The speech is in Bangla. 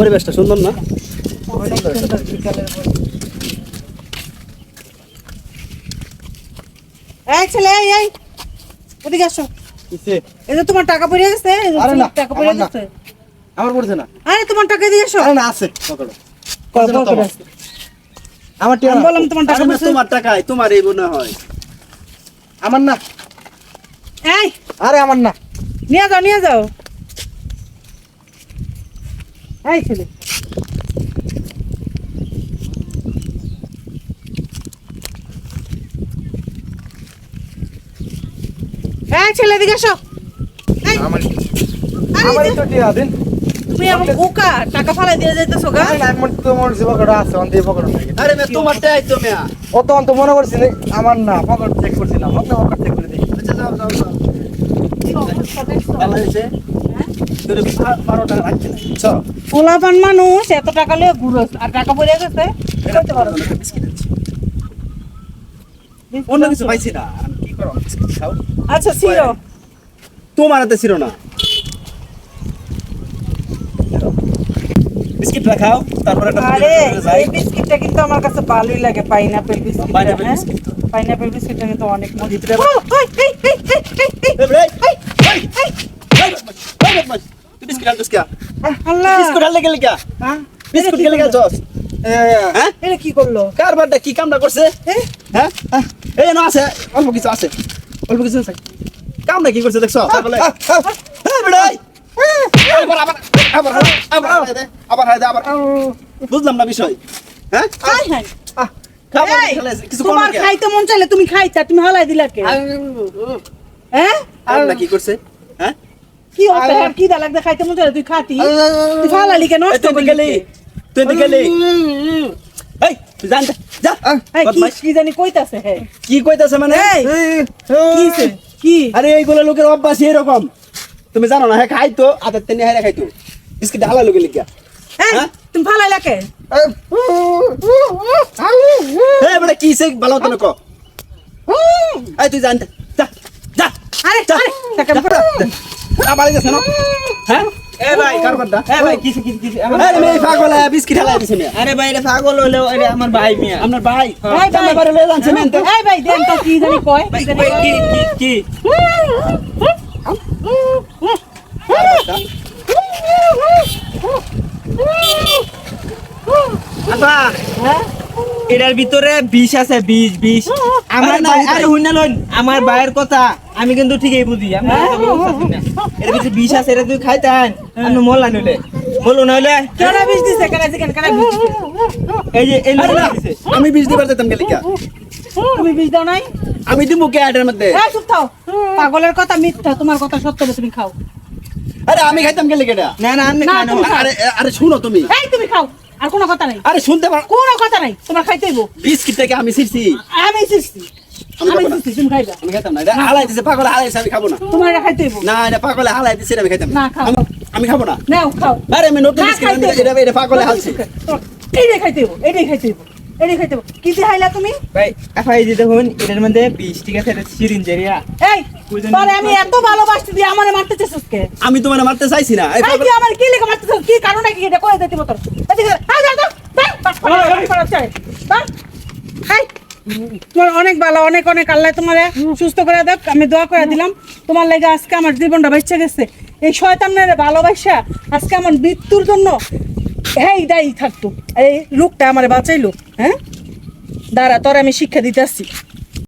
পরিবেশটা সুন্দর না। এই ছেলে এই এদিকে আসো। কিসে? এই যে তোমার টাকা পড়ে গেছে আরে না, টাকা পড়ে। গেছে। আমার পড়ছে না। আরে তোমার টাকা দিয়ে আরে না আছে। আমার আমি বললাম তোমার টাকা তোমার টাকাই তোমার এই মনে হয়। আমার না। এই। আরে আমার না। নিয়ে যাও নিয়ে যাও। এই ছেলে। এই তো টিয়া দিন। তুমি আমার বোকা টাকা ফালাই দিয়ে যাইতেছো গা? না আমার তো মনে হচ্ছে আছে অন্তে পকেটে আরে মে তোমারটাই তো মিয়া। ও তো অন্ত মনে করছি আমার না পকেট চেক করছিলাম। অন্ত পকেট চেক করে দেখি। আচ্ছা যাও যাও যাও। ভালো হয়েছে? তোর বারো টাকা রাখতে নাই চল। পোলাপান মানুষ এত টাকা লিয়ে ঘুরোস আর টাকা পড়ে গেছে করতে পারো না। বিস্কিট আছে। অন্য কিছু পাইছি না। কি করব আচ্ছা ছিল তোমার হাতে ছিল না। বিস্কিট খাও তারপর একটা আরে এই বিস্কিটটা কিন্তু আমার কাছে ভালোই লাগে। পাইনাপেল বিস্কিট Pineapple biscuit তো। পাইনাপেল বিস্কিটটা কিন্তু অনেক মজা। আল্লাহ। বিস্কুট গেলে হ্যাঁ? বিস্কুট গেলে করল? জস হ্যাঁ? এটা কি করল? কারবারটা কি কামটা করছে? হ্যাঁ? এই না আছে। অল্প কিছু আছে। অল্প কিছু আছে। কামটা কি করছে দেখছ? বলে। হ্যাঁ বেড়াই আবার আবার আবার আবার আবার আবার বুঝলাম না বিষয়। হ্যাঁ? তোমার খাইতে মন চাইলে তুমি খাইতা তুমি হালাই দিলা কে? হ্যাঁ? কি করছে? হ্যাঁ? কি হচ্ছে কি দা লাগবে খাইতে মন তুই খাতি? তুই ফালালি কেন এই, তুই গেলি তুই গেলি। এই তুই জান যা। এই, কি কি জানি কইতাছে হে কি কইতাছে মানে? এই, কি? কি? আরে এইগুলো লোকের অভ্যাস এরকম। তুমি জানো না হ্যাঁ খাইতো আদার তেনে হ্যাঁ খাইতো। বিস্কিট হালা লোকে লিখা এই, হ্যাঁ? তুমি ফালাইলা কে? হ্যাঁ বেটা কি সে ভালো হতো না ক? এই তুই জান যা যা। আরে আরে টাকা না বাড়ি যাচ্ছে না? হ্যাঁ? আমার ভাই মিয়া আমার ভাই ভাই? দেন তো কি জানি কয়। কি কি কি? এটার ভিতরে বিষ আছে বিষ বিষ। আমার আরে না, ভাই ওটাই। আরে হুইনা লইন আমার ভাইয়ের কথা আমি কিন্তু ঠিকই বুঝি। আমি হ্যাঁ? এটা বুঝতাছি না। এর ভিতরে বিষ আছে এটা তুই খাইতেন আমি মোল্লা নইলে। মোল্লা নইলে কেন বিষ দিছে কেন দিছে কেন বিষ এই যে এই আরে লোকটা না, দিছে। আমি বিষ দিবার যেতাম কে তুমি বিষ দাও নাই? আমি দিমু কে আটের মধ্যে? এই চুপ থাও। পাগলের কথা মিথ্যা তোমার কথা সত্য তুমি খাও। আরে আমি খাইতাম গেলে কেটা না না আমি খাই না। আরে আরে শুনো তুমি। এই তুমি খাও। আর কোনো কথা নাই। আরে শুনতে পার কোনো কথা নাই। তোমার খাইতে হইব। বিস্কিট থেকে আমি ছিড়ছি আমি সিস্তি আমি আমি খাব না। তুমি খাইবা। আমি খাইতাম না। হালাই দিছে পাগলে হালাই আমি খাব না। তোমার এটা খাইতে না এটা পাগলে হালাই দিছে আমি খাইতাম না, না খাও। আমি- খাব না। নাও খাও। আরে আমি নতুন না, বিস্কিট খাইতে আমি হইব। এটা এটা পাগলে হালছি এইটাই খাইতে এইটাই খাইতে হইব খাইতে কি দিয়ে তুমি ভাই এফআই দিতে হন এটার মধ্যে বিষ ঠিক আছে এটা সিরিঞ্জ এরিয়া এই বুঝেন আমি এত ভালোবাসতে দিয়ে আমারে মারতে চাইছিস কে আমি তোমার মারতে চাইছি না এই এই তুই আমার কি লেগে মারতে চাইছিস? কি কারণটা কি এটা কই দিতে এদিকে যা হাই তোমার অনেক ভালো অনেক অনেক আল্লাহ তোমার সুস্থ করে দেখ আমি দোয়া করে দিলাম তোমার লাগে আজকে আমার জীবনটা বেঁচে গেছে এই শয়তানের ভালোবাসা আজকে আমার মৃত্যুর জন্য হ্যাঁ এইটাই থাকতো এই লোকটা আমার বাঁচাইলো হ্যাঁ দাঁড়া তোর আমি শিক্ষা দিতে আসছি